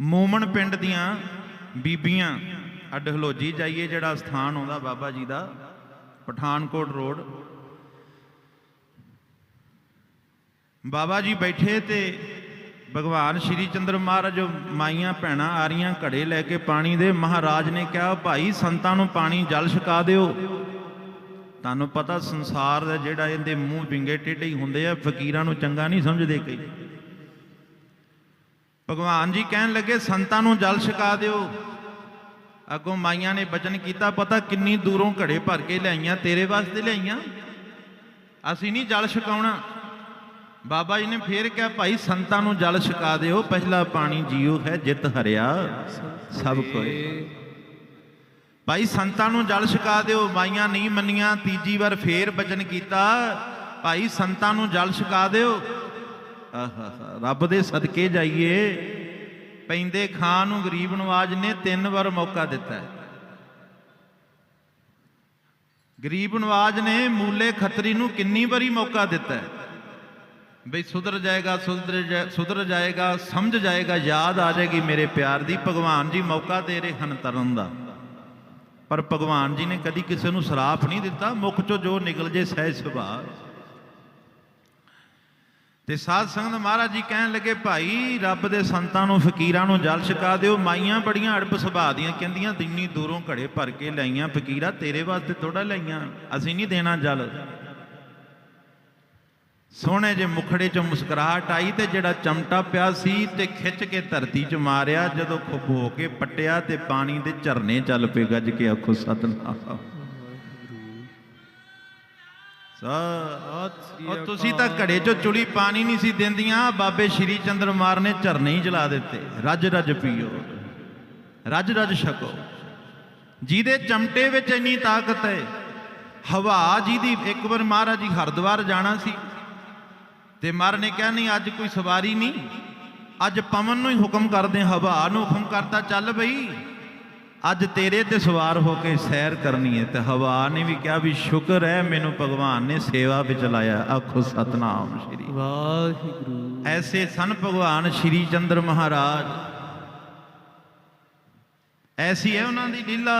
ਮੋਮਨ ਪਿੰਡ ਦੀਆਂ ਬੀਬੀਆਂ। ਅੱਡ ਹਲੋਜੀ ਜਾਈਏ ਜਿਹੜਾ ਸਥਾਨ ਆਉਂਦਾ ਬਾਬਾ ਜੀ ਦਾ, ਪਠਾਨਕੋਟ ਰੋਡ। ਬਾਬਾ ਜੀ ਬੈਠੇ ਤੇ ਭਗਵਾਨ ਸ਼੍ਰੀ ਚੰਦਰ ਮਹਾਰਾਜ ਮਾਈਆਂ ਭੈਣਾਂ ਆ ਰਹੀਆਂ ਘੜੇ ਲੈ ਕੇ ਪਾਣੀ ਦੇ, ਮਹਾਰਾਜ ਨੇ ਕਿਹਾ, ਭਾਈ, ਸੰਤਾਂ ਨੂੰ ਪਾਣੀ ਜਲ ਛਕਾ ਦਿਓ। ਤੁਹਾਨੂੰ ਪਤਾ ਸੰਸਾਰ ਦਾ ਜਿਹੜਾ ਇਹਦੇ ਮੂੰਹ ਵਿੰਗੇ ਟੇਢੇ ਹੀ ਹੁੰਦੇ ਆ, ਫਕੀਰਾਂ ਨੂੰ ਚੰਗਾ ਨਹੀਂ ਸਮਝਦੇ ਕਈ। ਭਗਵਾਨ ਜੀ ਕਹਿਣ ਲੱਗੇ, ਸੰਤਾਂ ਨੂੰ ਜਲ ਛਕਾ ਦਿਓ। ਅੱਗੋਂ ਮਾਈਆਂ ਨੇ ਬਚਨ ਕੀਤਾ, ਪਤਾ ਕਿੰਨੀ ਦੂਰੋਂ ਘੜੇ ਭਰ ਕੇ ਲਿਆਈਆਂ, ਤੇਰੇ ਵਾਸਤੇ ਲਿਆਈਆਂ। ਅਸੀਂ ਨਹੀਂ ਜਲ ਛਕਾਉਣਾ। ਬਾਬਾ ਜੀ ਨੇ ਫੇਰ ਕਿਹਾ, ਭਾਈ, ਸੰਤਾਂ ਨੂੰ ਜਲ ਛਕਾ ਦਿਓ, ਪਹਿਲਾ ਪਾਣੀ ਜੀਉ ਹੈ ਜਿਤ ਹਰਿਆ, ਸਭ ਕੋਏ ਭਾਈ, ਸੰਤਾਂ ਨੂੰ ਜਲ ਛਕਾ ਦਿਓ, ਮਾਈਆਂ ਨਹੀਂ ਮੰਨੀਆਂ, ਤੀਜੀ ਵਾਰ ਫੇਰ ਬਚਨ ਕੀਤਾ। ਭਾਈ, ਸੰਤਾਂ ਨੂੰ ਜਲ ਛਕਾ ਦਿਓ। ਰੱਬ ਦੇ ਸਦਕੇ ਜਾਈਏ। ਪੈਂਦੇ ਖਾਨ ਨੂੰ ਗਰੀਬ ਨਵਾਜ ਨੇ ਤਿੰਨ ਵਾਰ ਮੌਕਾ ਦਿੱਤਾ ਗਰੀਬ ਨਵਾਜ ਨੇ ਮੂਲੇ ਖੱਤਰੀ ਨੂੰ ਕਿੰਨੀ ਵਾਰੀ ਮੌਕਾ ਦਿੱਤਾ ਬਈ ਸੁਧਰ ਜਾਏਗਾ, ਸੁਧਰ ਜਾ- ਸੁਧਰ ਜਾਏਗਾ, ਸਮਝ ਜਾਏਗਾ, ਯਾਦ ਆ ਜਾਏਗੀ ਮੇਰੇ ਪਿਆਰ ਦੀ, ਭਗਵਾਨ ਜੀ ਮੌਕਾ ਦੇ ਰਹੇ ਹਨ ਤਰਨ ਦਾ। ਪਰ ਭਗਵਾਨ ਜੀ ਨੇ ਕਦੀ ਕਿਸੇ ਨੂੰ ਸਰਾਪ ਨਹੀਂ ਦਿੱਤਾ, ਮੁਖ ਚੋਂ ਜੋ ਨਿਕਲ ਜੇ ਸਹਿ ਸੁਭਾਅ। ਤੇ ਸਾਧ ਸੰਗਤ ਮਹਾਰਾਜ ਜੀ ਕਹਿਣ ਲੱਗੇ, ਭਾਈ, ਰੱਬ ਦੇ ਸੰਤਾਂ ਨੂੰ, ਫਕੀਰਾਂ ਨੂੰ ਜਲ ਛਕਾ ਦਿਓ। ਮਾਈਆਂ ਬੜੀਆਂ ਅੜਬ ਸੁਭਾਅ ਦੀਆਂ, ਕਹਿੰਦੀਆਂ ਇੰਨੀ ਦੂਰੋਂ ਘੜੇ ਭਰ ਕੇ ਲਾਈਆਂ, ਫਕੀਰਾ ਤੇਰੇ ਵਾਸਤੇ ਥੋੜਾ ਲਾਈਆਂ। ਅਸੀਂ ਨਹੀਂ ਦੇਣਾ ਜਲ। ਸੋਹਣੇ ਜੇ ਮੁਖੜੇ ਚੋਂ ਮੁਸਕਰਾਹਟ ਆਈ ਤੇ ਜਿਹੜਾ ਚਮਟਾ ਪਿਆ ਸੀ ਤੇ ਖਿੱਚ ਕੇ ਧਰਤੀ 'ਚ ਮਾਰਿਆ, ਜਦੋਂ ਖੁੱਬ ਹੋ ਕੇ ਪੱਟਿਆ ਤੇ ਪਾਣੀ ਦੇ ਝਰਨੇ ਚੱਲ ਪਏ, ਗੱਜ ਕੇ ਆਖੋ, ਸਤਨਾਮ। ਸਤਿ ਤੁਸੀਂ ਤਾਂ ਘੜੇ 'ਚੋਂ ਚੁਲੀ ਪਾਣੀ ਨਹੀਂ ਸੀ ਦਿੰਦੀਆਂ ਬਾਬੇ ਸ਼੍ਰੀ ਚੰਦਰ ਮਾਰ ਨੇ ਝਰਨੇ ਹੀ ਜਲਾ ਦਿੱਤੇ। ਰੱਜ ਰੱਜ ਪੀਓ। ਰੱਜ ਰੱਜ ਛਕੋ। ਜਿਹਦੇ ਚਮਟੇ ਵਿੱਚ ਇੰਨੀ ਤਾਕਤ ਹੈ ਹਵਾ ਜਿਹਦੀ ਇੱਕ ਵਾਰ ਮਹਾਰਾਜ ਜੀ ਹਰਿਦੁਆਰ ਜਾਣਾ ਸੀ ਤੇ ਮਰ ਨੇ ਕਿਹਾ ਨਹੀਂ ਅੱਜ ਕੋਈ ਸਵਾਰੀ ਨਹੀਂ। ਅੱਜ ਪਵਨ ਨੂੰ ਹੀ ਹੁਕਮ ਕਰਦੇ ਹਵਾ ਨੂੰ ਹੁਕਮ ਕਰਤਾ ਚੱਲ ਬਈ। ਅੱਜ ਤੇਰੇ ਤੇ ਸਵਾਰ ਹੋ ਕੇ ਸੈਰ ਕਰਨੀ ਹੈ ਤੇ ਹਵਾ ਨੇ ਵੀ ਕਿਹਾ ਵੀ ਸ਼ੁਕਰ ਹੈ ਮੈਨੂੰ ਭਗਵਾਨ ਨੇ ਸੇਵਾ ਵਿੱਚ ਲਾਇਆ। ਆਖੋ ਸਤਨਾਮ ਸ਼੍ਰੀ ਵਾਹਿਗੁਰੂ। ਐਸੇ ਸਨ ਭਗਵਾਨ ਸ਼੍ਰੀ ਚੰਦਰ ਮਹਾਰਾਜ। ਐਸੀ ਹੈ ਉਹਨਾਂ ਦੀ ਲੀਲਾ